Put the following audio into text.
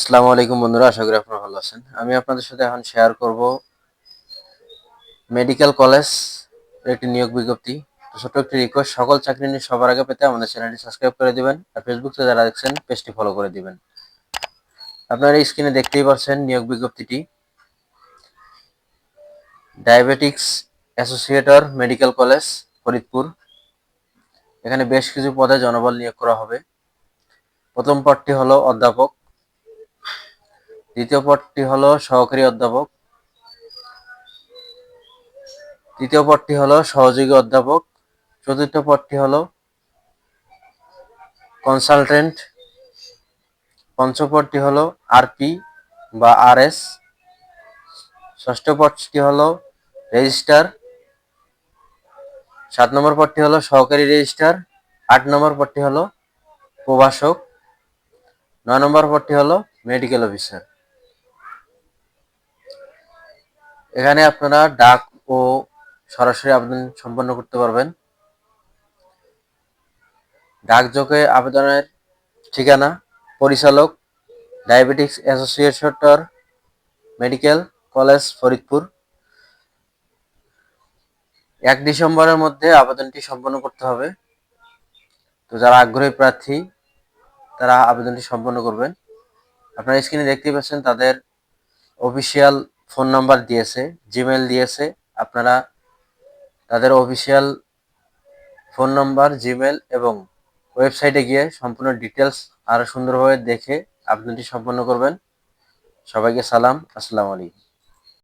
আসসালামু আলাইকুম বন্ধুরা, আশা করি আপনারা ভালো আছেন। আমি আপনাদের সাথে এখন শেয়ার করব মেডিকেল কলেজ একটি নিয়োগ বিজ্ঞপ্তি। ছোট্ট একটি রিকোয়েস্ট সকল চাকরি নিয়ে সবার আগে পেতে আমাদের চ্যানেলটি সাবস্ক্রাইব করে দিবেন আর ফেসবুক যারা দেখছেন পেজটি ফলো করে দিবেন। আপনারা স্ক্রিনে দেখতেই পাচ্ছেন নিয়োগ বিজ্ঞপ্তিটি। ডায়াবেটিক্স অ্যাসোসিয়েটর মেডিকেল কলেজ ফরিদপুর। এখানে বেশ কিছু পদে জনবল নিয়োগ করা হবে। প্রথম পদটি হলো অধ্যাপক। দ্বিতীয় পদটি হলো সহকারী অধ্যাপক। তৃতীয় পদটি হলো সহযোগী অধ্যাপক। চতুর্থ পদটি হলো কনসালটেন্ট পঞ্চম পদটি হলো আরপি বা আরএস। ষষ্ঠ পদটি হলো রেজিস্টার। সাত নম্বর পদটি হলো সহকারী রেজিস্টার। আট নম্বর পদটি হলো প্রভাষক। নয় নম্বর পদটি হলো মেডিকেল অফিসার এখানে আপনারা ডাক ও সরাসরি আবেদন সম্পন্ন করতে পারবেন। ডাকযোগে আবেদনের ঠিকানা, পরিচালক, diabetics association medical college, Faridpur. এক ডিসেম্বরের মধ্যে আবেদনটি সম্পন্ন করতে হবে। তো যারা আগ্রহী প্রার্থী, তারা আবেদনটি সম্পন্ন করবেন। আপনারা স্ক্রিনে দেখতেই পাচ্ছেন তাদের অফিসিয়াল ফোন নাম্বার দিয়েছে জিমেল দিয়েছে, আপনারা তাদের অফিসিয়াল ফোন নাম্বার জিমেল এবং ওয়েবসাইটে গিয়ে সম্পূর্ণ ডিটেলস আরও সুন্দরভাবে দেখে আপনি সম্পন্ন করবেন। সবাইকে সালাম, আসসালামু আলাইকুম।